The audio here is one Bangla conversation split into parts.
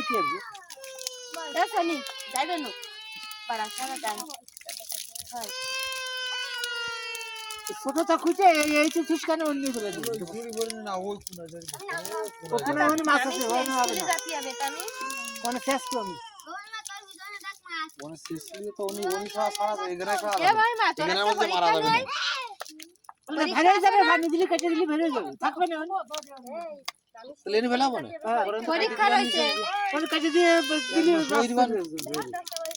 কি হবে এ সনি যাইবে না পাড়া সারা যান হয় ছোটটা কুচে এই তো ঠিকানে অন্য করে না ওই কোনা ওখানে ওখানে মাছ আছে ওখানে হবে না। জাতি হবে আমি ওখানে শেষ কমি তো উনি উনি ছাড়া ছাড়া যায় এখানে এ ভাই মা তোর মধ্যে মারা যাবে না যাবে দিলে কেটে দিলে হয়ে যাবে। থাকবে না এনে ফেলাবো না? হ্যাঁ পরীক্ষা রয়েছে।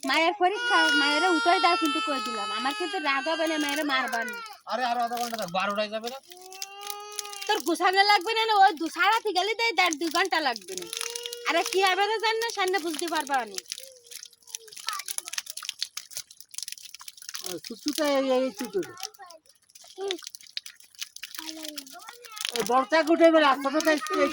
মায়ের পরীক্ষা মায়ের উঠাই দাও কিন্তু কই দিলাম। আমার কিন্তু রাগ হবে না মায়ের না। আরে আরও আধা ঘণ্টা থাক বারোটায় যাবে না? তোর গুছানো লাগবে না ওই দু সারাতে গেলে দেয় দেড় দুই ঘণ্টা লাগবে না। আরে কি হবে না জান না সামনে বুঝতে পারবা না। সুতুটা এই এই সুতুটা। এই বড়টা গুটে বেলা ছোটটা করে